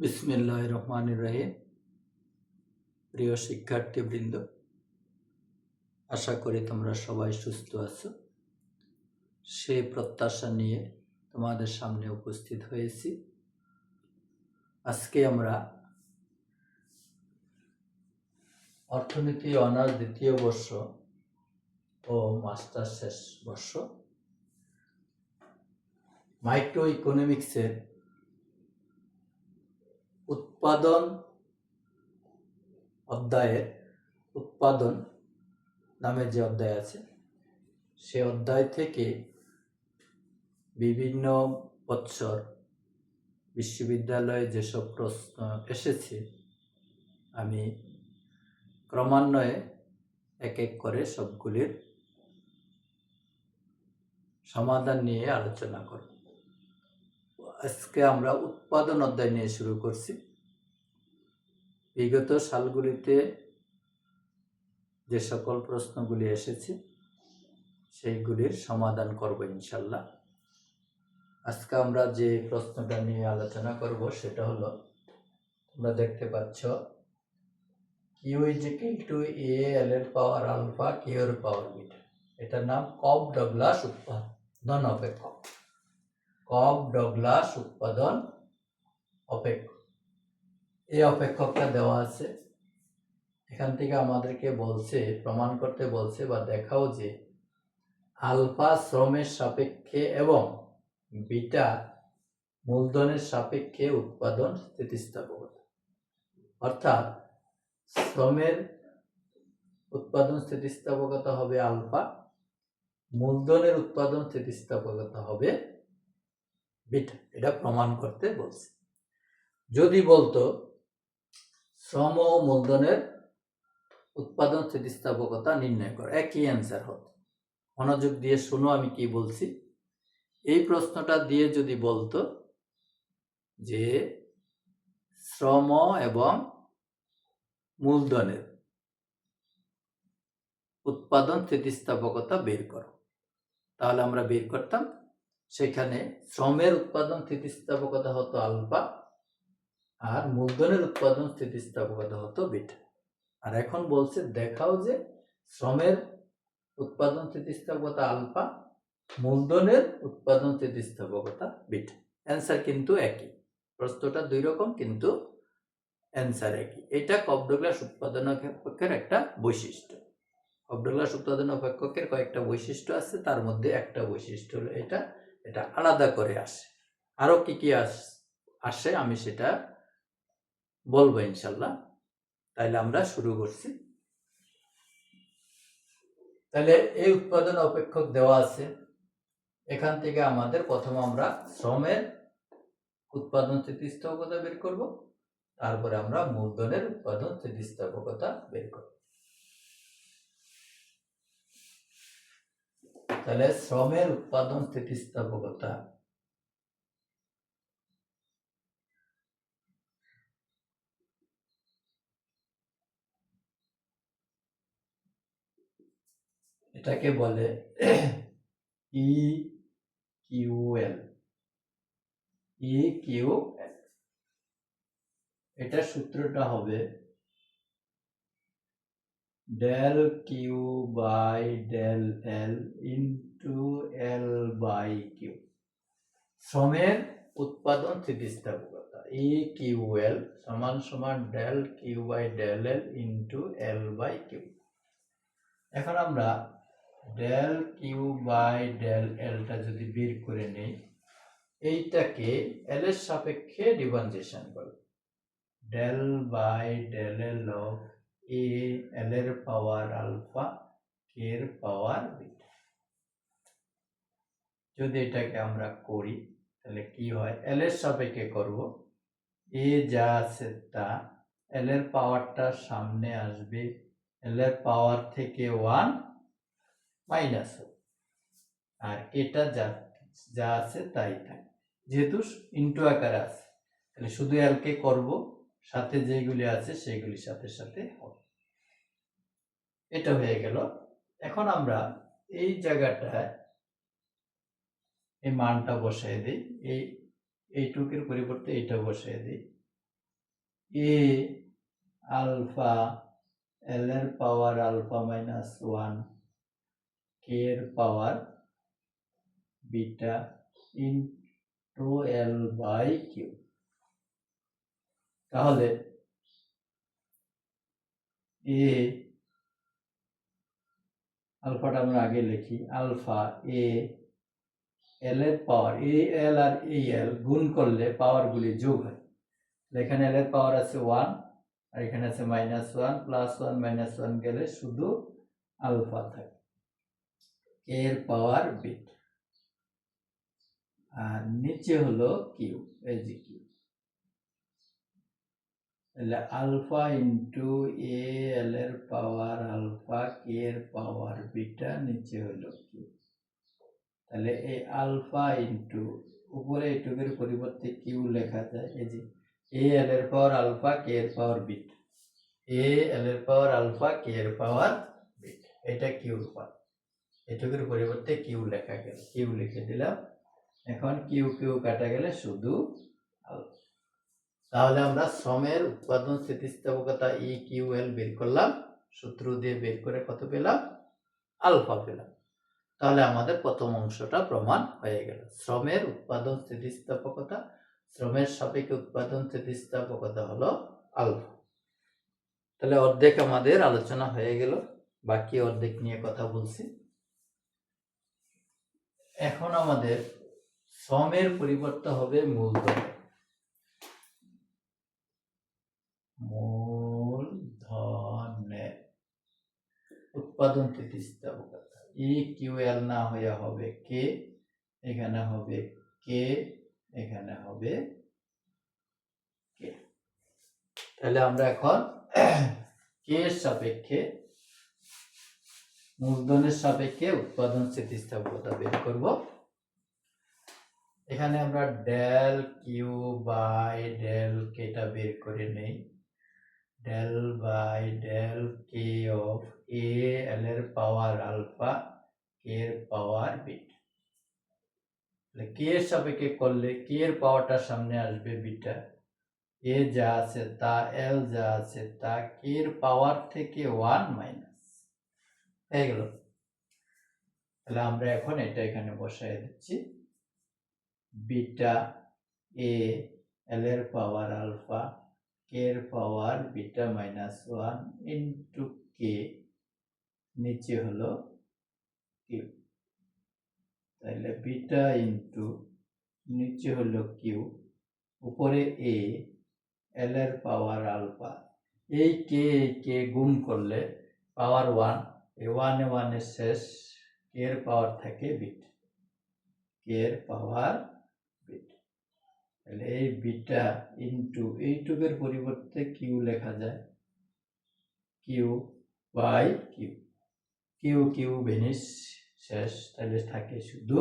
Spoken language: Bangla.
বিসমিল্লাহ রহমান রহিম প্রিয় শিক্ষার্থীবৃন্দ, আশা করি তোমরা সবাই সুস্থ আছো। সেই প্রত্যাশা নিয়ে তোমাদের সামনে উপস্থিত হয়েছি। আজকে আমরা অর্থনীতি অনার্স দ্বিতীয় বর্ষ ও মাস্টার শেষ বর্ষ। মাইক্রো ইকোনমিক্সের উৎপাদন অধ্যায়ের উৎপাদন নামে যে অধ্যায় আছে, সে অধ্যায় থেকে বিভিন্ন বৎসর বিশ্ববিদ্যালয়ে যেসব প্রশ্ন এসেছে, আমি ক্রমান্বয়ে এক এক করে সবগুলির সমাধান নিয়ে আলোচনা করব। আজকে আমরা উৎপাদন অধ্যায় নিয়ে শুরু করছি। বিগত সালগুলিতে যে সকল প্রশ্নগুলি এসেছে, সেইগুলির সমাধান করব ইনশাল্লাহ আজকে আমরা যে প্রশ্নটা নিয়ে আলোচনা করব, সেটা হলো, তোমরা দেখতে পাচ্ছ Q equal to A L এর পাওয়ার আলফা কিউ এর পাওয়ার বিটা এটার নাম কব ডগলাস উৎপাদন অপেক্ষক। কব ডগলাস উৎপাদন অপেক্ষক এই অপেক্ষকটা দেওয়া আছে। এখান থেকে আমাদেরকে বলছে, প্রমাণ করতে বলছে বা দেখাও যে আলফা শ্রমের সাপেক্ষে এবং বিটা মূলধনের সাপেক্ষে উৎপাদন স্থিতিস্থাপকতা। অর্থাৎ শ্রমের উৎপাদন স্থিতিস্থাপকতা হবে আলফা, মূলধনের উৎপাদন স্থিতিস্থাপকতা হবে বিটা, এটা প্রমাণ করতে বলছে। যদি বলতো, শ্রম ও মূলধনের উৎপাদন স্থিতিস্থাপকতা নির্ণয় করো, একই অ্যান্সার হতো। মনোযোগ দিয়ে শুনো, আমি কি বলছি? এই প্রশ্নটা দিয়ে যদি বলতো যে শ্রম এবং মূলধনের উৎপাদন স্থিতিস্থাপকতা বের করো, তাহলে আমরা বের করতাম সেখানে শ্রমের উৎপাদন স্থিতিস্থাপকতা হতো আলফা আর মূলধনের উৎপাদন স্থিতিস্থাপকতা হতো বিটা। আর এখন বলছে দেখাও যে শ্রমের উৎপাদন স্থিতিস্থাপকতা আলফা, মূলধনের উৎপাদন স্থিতিস্থাপকতা বিটা। অ্যান্সার কিন্তু একই। প্রশ্নটা দুই রকম, কিন্তু অ্যান্সার একই। এটা কবডগ্লাস উৎপাদন অপেক্ষকের একটা বৈশিষ্ট্য। কবডগ্লাস উৎপাদন অপেক্ষকের কয়েকটা বৈশিষ্ট্য আছে, তার মধ্যে একটা বৈশিষ্ট্য হলো এটা। এটা আলাদা করে আসে। আরও কি কি আসে আমি সেটা বলব ইনশাল্লাহ। তাইলে আমরা শুরু করছি। তাহলে এই উৎপাদন অপেক্ষক দেওয়া আছে। এখান থেকে আমাদের প্রথম আমরা শ্রমের উৎপাদন স্থিতিস্থাপকতা বের করব। তারপরে আমরা মূলধনের উৎপাদন স্থিতিস্থাপকতা বের করব। তাহলে শ্রমের উৎপাদন স্থিতিস্থাপকতা। এটাকে বলে ই কিউএল ই কিউ এটা সূত্রটা হবে del Q by del L into L by Q শ্রমের উৎপাদন স্থিতিস্থাপকতা ই কিউ এল সমান সমান del Q by del L into L by Q এখন আমরা ডেল কিউ বাই ডেল এলটা যদি বের করে নেই, এইটাকে এল এর সাপেক্ষে ডিফারেন্সিয়েশন করব del by del L of A L এর পাওয়ার আলফা কে এর পাওয়ার বিটা যদি এটাকে আমরা করি, তাহলে কি হয়? এল এর সাপেক্ষে করব। এ যা আছে তা এল এর পাওয়ারটা সামনে আসবে। এল এর পাওয়ার থেকে ওয়ান মাইনাস আর এটা যা যা আছে তাই থাকে। যেহেতু ইন্টু আকারে আছে, তাহলে শুধু এলকে করব, সাথে যেগুলি আছে সেগুলির সাথে সাথে হবে। এটা হয়ে গেল। এখন আমরা এই জায়গাটায় এই মানটা বসাই দিই। এই এইটুকের পরিবর্তে এটা বসাই দিই। এ আলফা, এল এর power alpha minus one, K এর power beta into L by Q. তাহলে এ আলফাটা আমরা আগে লিখি। আলফা, এ, এল এর পাওয়ার এ, এল আর এ, এল গুণ করলে পাওয়ারগুলি যোগ হয়। এখানে এল এর পাওয়ার আছে ওয়ান আর এখানে আছে minus one plus one minus one গেলে শুধু আলফা থাকে। এর পাওয়ার বিট আর নিচে হলো কিউ এই যে কিউ তাহলে আলফা ইন্টু এ এল এর পাওয়ার আলফা কে এর পাওয়ার বিটা নিচে হইল কিউ তাহলে এই আলফা ইন্টু উপরে এটুকের পরিবর্তে কিউ লেখা যায়, এই যে এ এল এর পাওয়ার আলফা কে এর পাওয়ার বিট, এ এল এর পাওয়ার আলফা কে এর পাওয়ার বিট, এটা কিউ পাওয়ার এটুকুর পরিবর্তে কিউ লেখা গেল, কিউ লিখে দিলাম, এখন কিউ কিউ কাটা গেলে শুধু আলফা। তাহলে আমরা শ্রমের উৎপাদন স্থিতিস্থাপকতা ই কিউ এল বের করলাম, সূত্র দিয়ে বের করে কত পেলাম? আলফা পেলাম। তাহলে আমাদের প্রথম অংশটা প্রমাণ হয়ে গেল। শ্রমের উৎপাদন স্থিতিস্থাপকতা, শ্রমের সাপেক্ষে উৎপাদন স্থিতিস্থাপকতা হলো আলফা। তাহলে অর্ধেক আমাদের আলোচনা হয়ে গেল, বাকি অর্ধেক নিয়ে কথা বলছি। এখন আমাদের শ্রমের পরিবর্তন হবে মূলধন। মূলধনের উৎপাদন স্থিতিস্থাপকতা ই কিউ এল না হয়ে হবে কে এখানে হবে কে এখানে হবে কে তাহলে আমরা এখন কে সাপেক্ষে মূলধনের সাপেক্ষে উৎপাদন স্থিতিস্থাপকতা বের করব। এখানে আমরা ডেল কিউ বাই ডেল কেটা বের করে নেই। Del by del K of A L এর পাওয়ার আলফা কে এর পাওয়ার বিটা তাহলে কে এর সাপেক্ষে করলে কে এর পাওয়ারটা সামনে আসবে বিটা এ যা আছে তা এল যা আছে তা কে এর পাওয়ার থেকে ওয়ান মাইনাস হয়ে গেল। তাহলে আমরা এখন এটা এখানে বসাই দিচ্ছি। বিটা এ এল এর পাওয়ার আলফা এর power beta minus one into K নিচে হলো কিউ তাহলে বিটা ইন্টু নিচে হলো কিউ উপরে এ এল এর পাওয়ার আলফা এই কে কে গুণ করলে পাওয়ার ওয়ান এই ওয়ানে ওয়ানের শেষ কে এর পাওয়ার থাকে বিট কে এর পাওয়ার তাহলে এই বিটা ইন্টু এইটুকের পরিবর্তে কিউ লেখা যায়। Q by Q Q Q vanish শেষ। তাহলে থাকে শুধু